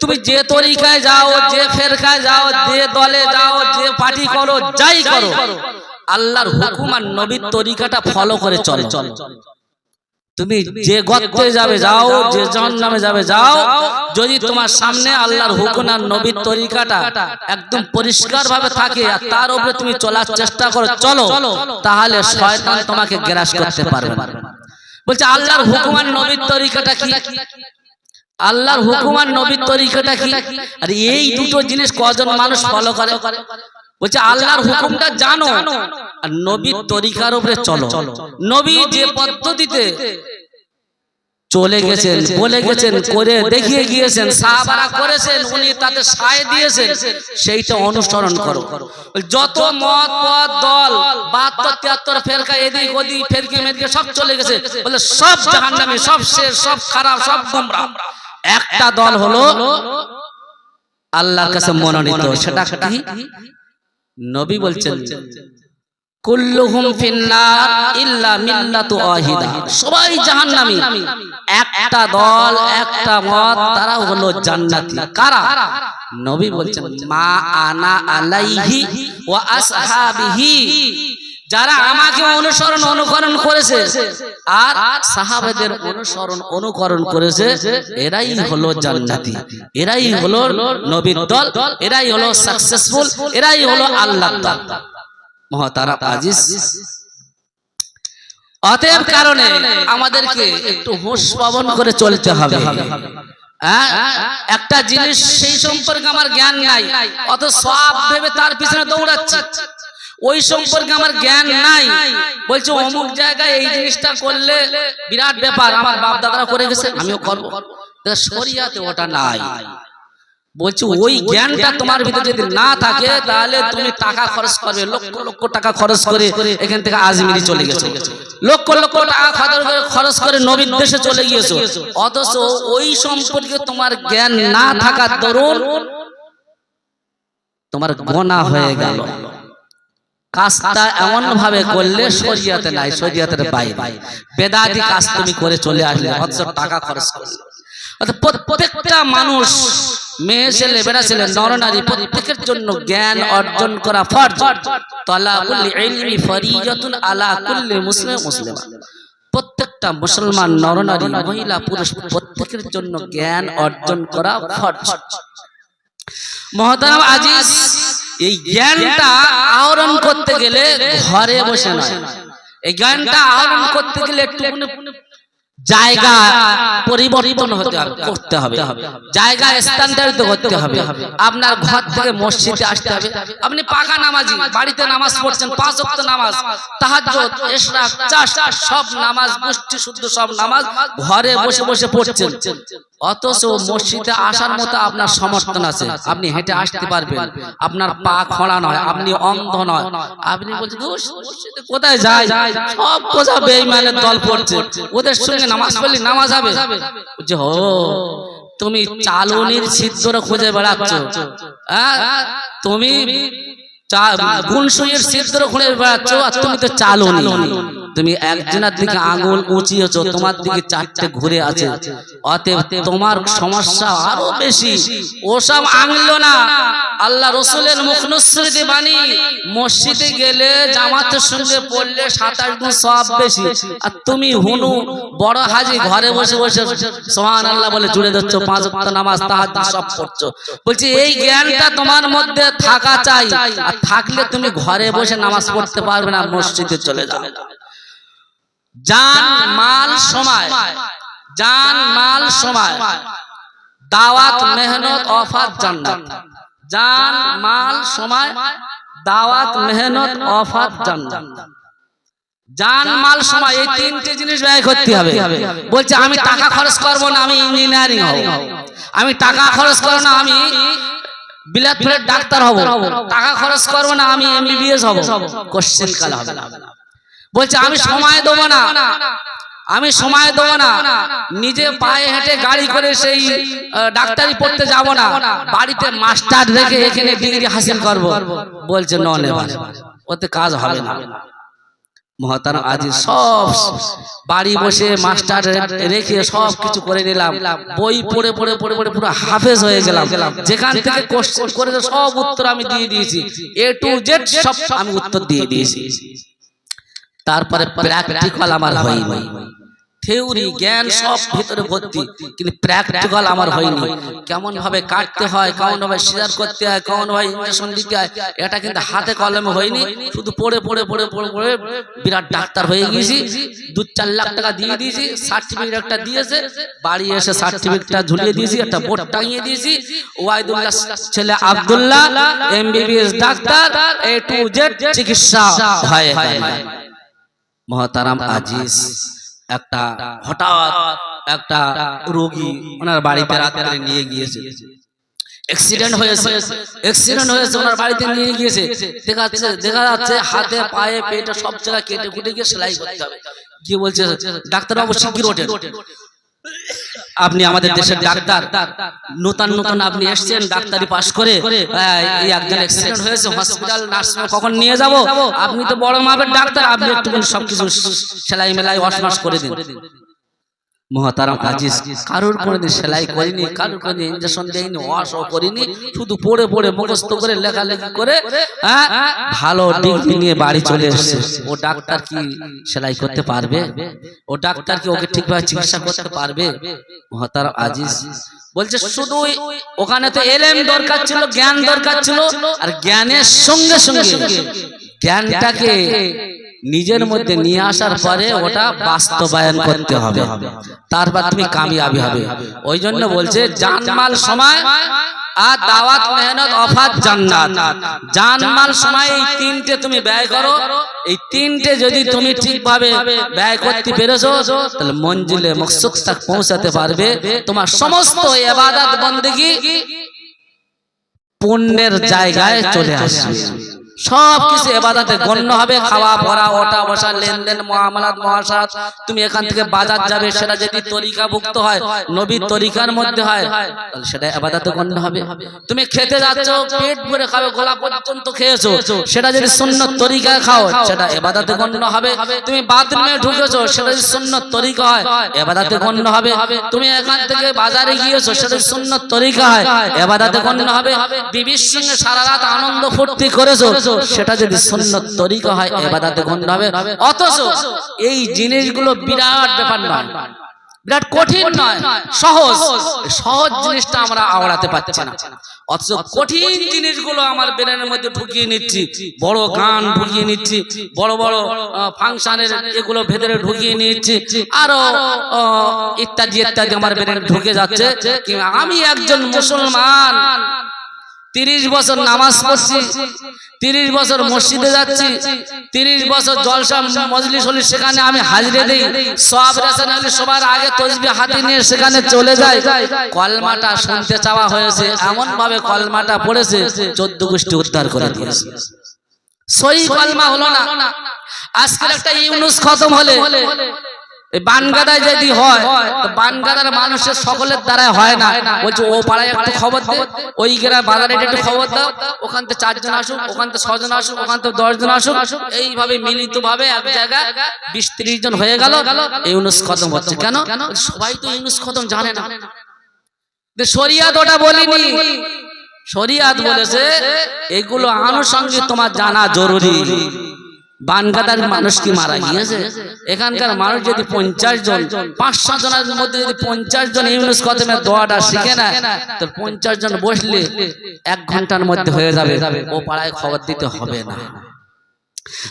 তুমি যে তরিকায় যাও, যে ফেরকায় যাও, যে দলে যাও, যে পার্টি করো, যাই করো, আল্লাহর হুকুম আর নবীর তরিকাটা ফলো করে চলে। চলে তুমি যে গর্তে যাবে যাও, যে জন নামে যাবে যাও, যদি তোমার সামনে আল্লাহর হুকুম আর নবীর তরিকাটা একদম পরিষ্কার ভাবে থাকে আর তার উপরে তুমি চলার চেষ্টা করো, চলো, তাহলে শয়তান তোমাকে গ্রাস করতে পারবে বলছে, আল্লাহর হুকুম আর নবীর তরিকাটা কি? আল্লাহর হুকুম আর নবীর তরিকাটা কি? আর এই দুটো জিনিস কজন মানুষ ফলো করে? বলছে আল্লাহর হুকুমটা জানো আর নবীর তরিকার উপরে চলো। নবী যে পদ্ধতিতে চলে গেছেন বলে গেছেন করে দেখিয়ে গিয়েছেন সাহাবারা করেছেন উনি তাতে সায় দিয়েছেন। সেইটা অনুসরণ করো। যত মত পদ দল বাহাত্তর তিয়াত্তর ফেরকা এদিক ওদিক ফেরকে মেরকে সব চলে গেছে। বলে সব জাহান্নামী সব শেষ সব খারাপ সব গোমরা একটা দল হলো আল্লাহর কাছে মনোনীত। সেটা কি? নবী বলছেন, কুল্লুহুম ফিন্নার ইল্লা মিল্লাতু ওয়াহিদা। সবাই জাহান্নামী। একটা দল, একটা মত, তারা হলো জান্নাতি। কারা? নবী বলছেন, মা আনা আলাইহি ওয়া আসহাবিহি। যারা আমাকে অনুসরণ অনুকরণ করেছে আর সাহাবেদের অনুসরণ অনুকরণ করেছে এরাই হলো জান্নাতি এরাই হলো নবীর দল এরাই হলো সাকসেসফুল এরাই হলো আল্লাহ দল। মহতারা আজিজ। অতএব কারণে আমাদেরকে একটু হুঁশ পাবন করে চলতে হবে। হ্যাঁ? একটা জিনিস সেই সম্পর্কে আমার জ্ঞান নাই অত সব ভেবে তার পিছনে দৌড়াচ্ছে। ওই সম্পর্কে আমার জ্ঞান নাই। বলছে অমুক জায়গায় এই জিনিসটা করলে বিরাট ব্যাপার আমার বাপ দাদারা করে গেছে আমিও করব। শরিয়াতে ওটা নাই। বলছি ওই জ্ঞানটা তোমার ভিতরে যদি না থাকে তাহলে তুমি টাকা খরচ করবে লক্ষ লক্ষ টাকা খরচ করে এখান থেকে আজমিরি চলে গেছো। লক্ষ লক্ষ টাকা খরচ করে খরচ করে নবীর দেশে চলে গিয়েছো। অথচ ওই সম্পর্কে তোমার জ্ঞান না থাকার দরুন তোমার গোনা হয়ে গেল কাজটা এমন ভাবে করলে শরিয়াতে নাই শরিয়াতের বাইরে। বেদাতি কাজ তুমি করে চলে আসলে অথচ টাকা খরচ করলে। প্রত্যেকটা মানুষ মেয়ে ছেলে বেড়া ছেলে নরনারী প্রত্যেকের জন্য জ্ঞান অর্জন করা ফরজ। তলাবুল ইলমি ফরিজাতুন আলা কুল্লি মুসলিম মুসলিম প্রত্যেকটা মুসলমান নরনারী মহিলা পুরুষ প্রত্যেকের জন্য জ্ঞান অর্জন করা ফরজ। মহতারাম আজিজ এই জ্ঞানটা আহরণ করতে গেলে ঘরে বসে নয়। এই জ্ঞানটা আহরণ করতে গেলে একটু জায়গা পরিবর্তন হতে হবে করতে হবে। জায়গা স্থানান্তরিত করতে হবে। আপনার ঘর থেকে মসজিদে আসতে হবে। আপনি পাকা নামাজি বাড়িতে নামাজ পড়ছেন পাঁচ ওয়াক্ত নামাজ তাহাজ্জুদ ইশরাক চাষ সব নামাজ গোষ্ঠী শুদ্ধ সব নামাজ ঘরে বসে বসে পড়ছেন। অথচ মসজিদে আসার মতো আপনার সমর্থন আছে। আপনি হেঁটে আসতে পারবেন। আপনার পা খোঁড়া নয় আপনি অন্ধ নয়। আপনি বলছেন কোথায় যায় সব কোথা বেঈমানের দল পড়ছে ওদের সঙ্গে নামাজ পড়লি নামাজ হবে। যে হো তুমি চালনির সিদ্ধরা খুঁজে বেড়াচ্ছ। হ্যাঁ তুমি তুমি একজনের তোমার ঘুরে আছে। তোমার সমস্যা আরও বেশি। ওসব না। আল্লাহ রসুলের মুখনুসৃতি বাণী, মসজিদে গেলে জামাতের সঙ্গে পড়লে সাতাশ সব বেশি। আর তুমি হুনু, বড় হাজি, ঘরে বসে বসে সোহান আল্লাহ বলে জুড়ে দিচ্ছ পাঁচ নামাজ, তাহাজ্জুদ সব বলছি, এই জ্ঞানটা তোমার মধ্যে থাকা চাই। আর থাকলে তুমি ঘরে বসে নামাজ পড়তে পারবে না মসজিদে চলে যাবে জান মাল সময়। জান মাল সময়। দাওয়াত মেহনত অফাত জান্নাত। জান মাল সময়। দাওয়াত মেহনত অফাত জান্নাত। জান মাল সময় এই তিনটে জিনিস ব্যয় করতে হবে। বলছে আমি টাকা খরচ করব না আমি ইঞ্জিনিয়ারিং হব। আমি টাকা খরচ করব না আমি বিলাত ডাক্তার হব। টাকা খরচ করব না আমি এমবিবিএস হব। কোশ্চেন কাল হবে। বলছে আমি সময় দেবো না। আমি সময় দেবো না। নিজে পায়ে হেঁটে গাড়ি করে সেই ডাক্তারি পড়তে যাব না। বাড়িতে মাস্টার রেখে এখানে ডিগ্রি হাসিল করব। বলছে নন ওতে কাজ হবে না। মহাতারা আজ সব বাড়ি বসে মাস্টার রেখে সব কিছু করে নিলাম। বই পড়ে পড়ে পড়ে পড়ে পুরো হাফেজ হয়ে গেলাম। যেখান থেকে কোশ্চেন করে সব উত্তর আমি দিয়ে দিয়েছি। এ টু জেড সব আমি উত্তর দিয়ে দিয়েছি। তারপরে প্র্যাকটিক্যাল আমার হয়নি। থিওরি জ্ঞান সব ভিতরে ভর্তি কিন্তু প্র্যাকটিক্যাল আমার হয়নি। কেমন ভাবে কাটতে হয় কেমন ভাবে শেয়ার করতে হয় কেমন ভাবে ইঞ্জেকশন দিতে হয় এটা কিন্তু হাতে কলমে হয়নি। শুধু পড়ে পড়ে পড়ে পড়ে পড়ে বিরাট ডাক্তার হয়ে গেছি। দু চার লাখ টাকা দিয়ে দিয়েছি সার্টিফিকেট একটা দিয়েছে বাড়ি এসে সার্টিফিকেটটা ঝুলিয়ে দিয়েছি একটা বোর্ড টাঙিয়ে দিয়েছি। ওয়াইদুল্লাহ ছেলে Abdullah MBBS doctor A to Z চিকিৎসা হয় হয়। মহতারাম আজিজ। একটা হঠাৎ একটা রোগী ওনার বাড়িতে রাতে নিয়ে গিয়েছে। অ্যাক্সিডেন্ট হয়েছে। অ্যাক্সিডেন্ট হয়েছে, ওনার বাড়িতে নিয়ে গিয়েছে। দেখা যাচ্ছে দেখা যাচ্ছে হাতে, পায়ে, পেটে সব জায়গায় কেটে কুটে গিয়ে সেলাই কি বলছে, ডাক্তারবাবু শিগগির ওঠেন। আপনি আমাদের দেশের ডাক্তার। নতুন নতুন আপনি এসেছেন ডাক্তারি পাশ করে একজন অ্যাক্সিডেন্ট হয়েছে হসপিটাল নার্সিং কখন নিয়ে যাব? আপনি তো বড় মাপের ডাক্তার আপনি একটু সবকিছু সেলাই মেলাই ওয়াশ করে দিন। মহাতারাম আজিজ কারোর কোনোদিন সেলাই করিনি কারোর কোনোদিন ইঞ্জেকশন দেয়নি ওয়াশও করিনি শুধু পড়ে পড়ে মুখস্থ করে লেখালেখি করে হ্যাঁ, ভালো ডিগ্রি নিয়ে বাড়ি চলে এসেছে। ও ডাক্তার কি সেলাই করতে পারবে? ও ডাক্তার কি ওকে ঠিকভাবে চিকিৎসা করতে পারবে? মহাতারাম আজিজ বলছে শুধু ওখানে তো এলেম দরকার ছিল জ্ঞান দরকার ছিল আর জ্ঞানের সঙ্গে সঙ্গে জ্ঞানটাকে নিজের মধ্যে নিয়ে আসার পরে ওটা বাস্তবায়ন করতে হবে। তারপর তুমি কামিয়াবি হবে। ওই জন্য বলছে জানমাল সময় আর দাওয়াত মেহনত অফাত জান্নাত। জানমাল সময় এই তিনটে তুমি ব্যয় করো। এই তিনটে যদি তুমি ঠিকভাবে ব্যয় করতে পেরেছ তাহলে মঞ্জিলে মকসুদ তক পৌঁছাতে পারবে। তোমার সমস্ত এবাদত বন্দেগী পুণ্যের জায়গায় চলে আসবে। সব কিছু এবাদাতে গণ্য হবে খাওয়া পড়া ওটা বসা লেনদেন মহামালাত মহাসাত তুমি এখান থেকে বাজার যাবে সেটা যদি তরিকাভুক্ত হয় নবীর তরিকার মধ্যে হয় তাহলে সেটা এবাদাতে গণ্য হবে। তুমি খেতে যাচ্ছ পেট ভরে খাবে গোলা পর্যন্ত খেয়েছো সেটা যদি সুন্নত তরিকা খাও সেটা এবাদাতে গণ্য হবে। তুমি বাথরুমে ঢুকেছো সেটা যদি সুন্নত তরিকা হয় এবাদাতে গণ্য হবে। তুমি এখান থেকে বাজারে গিয়েছো সেটা যদি সুন্নত তরিকা হয় এবাদাতে গণ্য হবে বিবির সঙ্গে সারা রাত আনন্দ ফুর্তি করেছ সেটা যদি সুন্নত তরিকা হয়, এবাদাতে গণ্য হবে। অথচ এই জিনিসগুলো বিরাট ব্যাপার নয়। বিরাট কঠিন নয়। সহজ। সহজ জিনিসটা আমরা আওড়াতে পারছি না। অথচ কঠিন জিনিসগুলো আমার ব্রেনের মধ্যে ঢুকিয়ে নিচ্ছি, বড় গান ঢুকিয়ে নিচ্ছি, বড় বড় ফাংশনের এগুলো ভেতরে ঢুকিয়ে নিচ্ছি, আরও ইত্যাদি ইত্যাদি আমার ব্রেনে ঢুকে যাচ্ছে। আমি একজন মুসলমান, তিরিশ বছর নামাজ পড়ছি তিরিশ বছর মসজিদে যাচ্ছি, তিরিশ বছর জলসা মজলিস হলি সেখানে আমি হাজিরে দিই সব রেশন সবার আগে তসবি হাতে নিয়ে সেখানে চলে যায় কলমাটা শুনতে চাওয়া হয়েছে এমন ভাবে কলমাটা পড়েছে, চোদ্দ গোষ্ঠী উদ্ধার করে দিয়েছে। সই কলমা হলো না। আজকের একটা ইউনুস খতম হলে এই বানগাদায় যদি হয় তো বানগাদার মানুষের সকলের দ্বারা হয় না। বলছে ও পাড়ায় একটু খবর দে ওই গ্রাম বাজারে একটু খবর দাও ওখান থেকে চারজন আসুক ওখান থেকে ছজন আসুক ওখান থেকে দশজন আসুক এইভাবে মিলিত ভাবে এক জায়গায় বিশ ত্রিশ জন হয়ে গেল ইউনুস খতম হচ্ছে। কেন? সবাই তো ইউনুস খতম জানে না। শরিয়াত ওটা বলিনি। শরিয়াত বলেছে এগুলো আনুষঙ্গিক তোমার জানা জরুরি। বানগাদার মানুষ কি মারা গিয়েছে? এখানকার মানুষ যদি পঞ্চাশ জন পাঁচশো জনের মধ্যে যদি পঞ্চাশ জন ইউনুস খতমের দোয়াটা শিখে না তো পঞ্চাশ জন বসলে এক ঘণ্টার মধ্যে হয়ে যাবে। ও পাড়ায় খবর দিতে হবে না।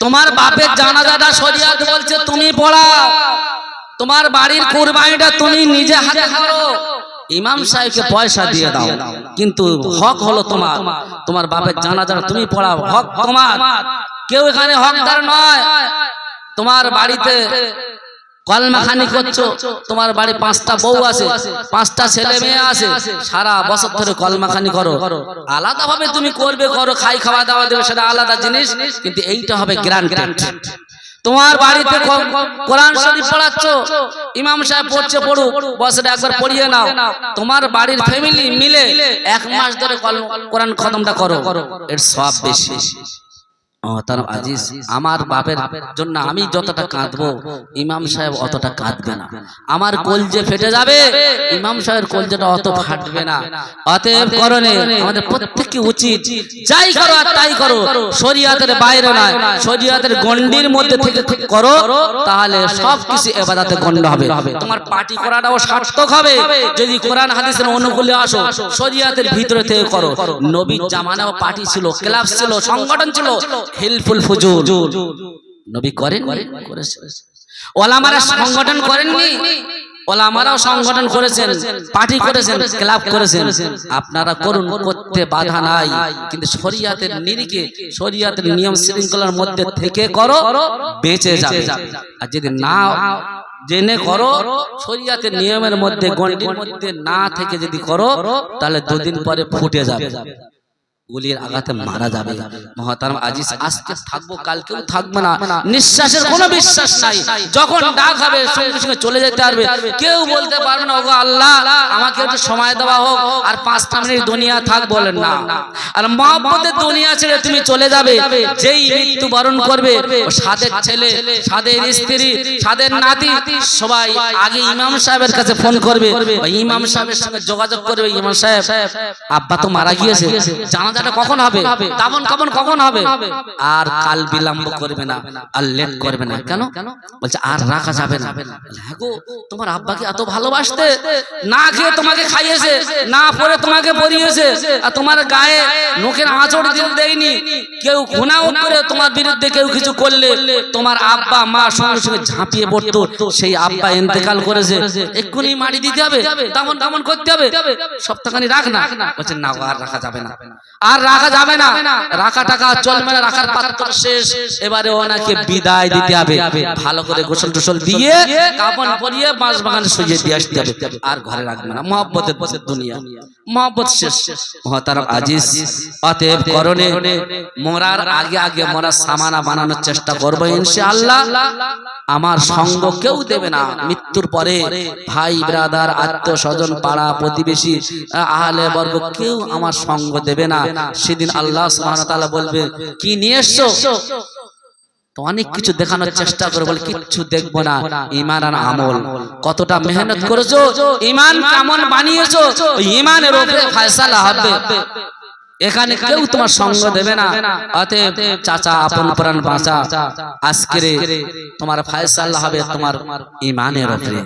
তোমার বাপের জানাজাটা শরিয়াত বলছে তুমি পড়াও। তোমার বাড়ির কুরবানিটা তুমি নিজে হাতে করো ইমাম সাহেবকে পয়সা দিয়ে দাও। কিন্তু হক হলো তোমার। তোমার। বাপের জানাজাটা তুমি পড়াও। হক তোমার। কেউ এখানে হকদার নয়। তোমার বাড়িতে কলমাখানি করছ, তোমার বাড়ি পাঁচটা বউ আছে, পাঁচটা ছেলে মেয়ে আছে, সারা বছর ধরে কলমাখানি করো। আলাদা ভাবে তুমি করবে, করো, খাই, খাওয়া, দাওয়া, দেবে, সেটা আলাদা জিনিস, কিন্তু এইটা হবে গ্রান্টেড তোমার বাড়িতে কোরআন শরীফ পড়াচ্ছ, ইমাম সাহেব পড়ছে পড়ুক বছরে একবার পড়িয়ে নাও। তোমার বাড়ির ফ্যামিলি মিলে এক মাস ধরে কোরআন খতমটা করো। এর সব বেশি। তার আজিজ আমার বাপের জন্য আমি যতটা কাঁদবো ইমাম সাহেব অতটা কাঁদবে না। আমার কলজে ফেটে যাবে ইমাম সাহেবের কলজেটা অত ফাটবে না। অতএব করণে আমাদের প্রত্যেককে উচিত যাই করো আর তাই করো। শরিয়াতের বাইরে নয় শরিয়াতের গন্ডির মধ্যে থেকে করো তাহলে সব কিছু এবাদাতে হবে। তোমার পার্টি করাটাও সার্থক হবে। যদি কোরআন হাদিসের অনুকূলে আসো শরিয়াতের ভিতরে থেকে করো। নবীর জামানাও পার্টি ছিল ক্লাব ছিল সংগঠন ছিল হিলফুল ফুজুর নবী করেন করেছেন। ওলামারা সংগঠন করেননি? ওলামারাও সংগঠন করেছেন পার্টি করেছেন ক্লাব করেছেন। আপনারা করুন করতে বাধা নাই। কিন্তু শরিয়াতের নিরিখে শরিয়াতের নিয়ম শৃঙ্খলার মধ্যে থেকে করো বেঁচে যাবে। আর যদি না জেনে করো শরিয়াতের নিয়মের মধ্যে গণ্ডির মধ্যে না থেকে যদি করো তাহলে দুদিন পরে ফুটে যাবে। গুলির আঘাতে মারা যাবে। মহাতারাম আজিজ আজকে থাকব কালকেও থাকবে না। নিঃশ্বাসের কোনো বিশ্বাস নাই। যখন ডাক হবে সঙ্গে সঙ্গে চলে যেতে পারবে। কেউ বলতে পারবে না ওগো আল্লাহ আমাকে একটু সময় দেওয়া হোক। আর পাঁচটা মিনিট দুনিয়া থাক বলেন না। আর মহব্বতের দুনিয়া ছেড়ে তুমি চলে যাবে। যেই মৃত্যু বরণ করবে ও সাদের ছেলে সাদের স্ত্রী সাদের নাতি সবাই আগে ইমাম সাহেবের কাছে ফোন করবে। ইমাম সাহেবের সঙ্গে যোগাযোগ করবে ইমাম সাহেব আব্বা তো মারা গিয়েছে কখন হবে? কখন হবে? আর কাল বিলম্ব করবে না, আর লেট করবে না। কেন? বলছে, আর রাখা যাবে না। হ্যাঁ তোমার আব্বাকে এত ভালোবাসতে? না খেয়ে তোমাকে খাইয়েছে, না পরে তোমাকে পরিয়েছে, আর তোমার গায়ে আঁচড় দেয়নি। কেউ করে তোমার বিরুদ্ধে কেউ কিছু করলে তোমার আব্বা মা সঙ্গে সঙ্গে ঝাঁপিয়ে পড়তো। সেই আব্বা ইন্তেকাল করেছে। এক্ষুনি মাটি দিতে হবে তেমন তেমন করতে হবে। সপ্তাহখানি রাখ না। বলছে, না আর রাখা যাবে না। আর রাখা যাবে না। রাখা টাকা চলবে না রাখার পাত্র শেষ। এবারে ওনাকে বিদায় দিতে হবে। ভালো করে গোসল টোসল দিয়ে কাপন পরিয়ে বাঁশ বাগানে সজিয়ে দিয়ে আসতে হবে। আর ঘরে রাখবে না। মহব্বতের বসে দুনিয়া। মহব্বত শেষ। মহতারাম আজিজ। অতএব করণে মরার আগে আগে মরা সামানা বানানোর চেষ্টা করব ইনশাআল্লাহ। আমার সঙ্গ কেউ দেবে না। মৃত্যুর পরে ভাই ব্রাদার আত্মীয় স্বজন পাড়া প্রতিবেশী আহলে বর্গ কেউ আমার সঙ্গ দেবে না। সেদিন আল্লাহ সুবহানাহু বলবে, কি নিয়ে এসছো? তো অনেক কিছু দেখানোর চেষ্টা করে বলে, কিচ্ছু দেখব না। ইমান আর আমল। কতটা মেহনত করেছ ইমান কেমন বানিয়েছো ইমানের উপরে ফয়সালা হবে। এখানে কেউ তোমার সঙ্গ দেবে না। অতএব চাচা, আপন প্রাণ বাঁচা। আজকে তোমার ফয়সালা হবে তোমার ইমানের উপরে।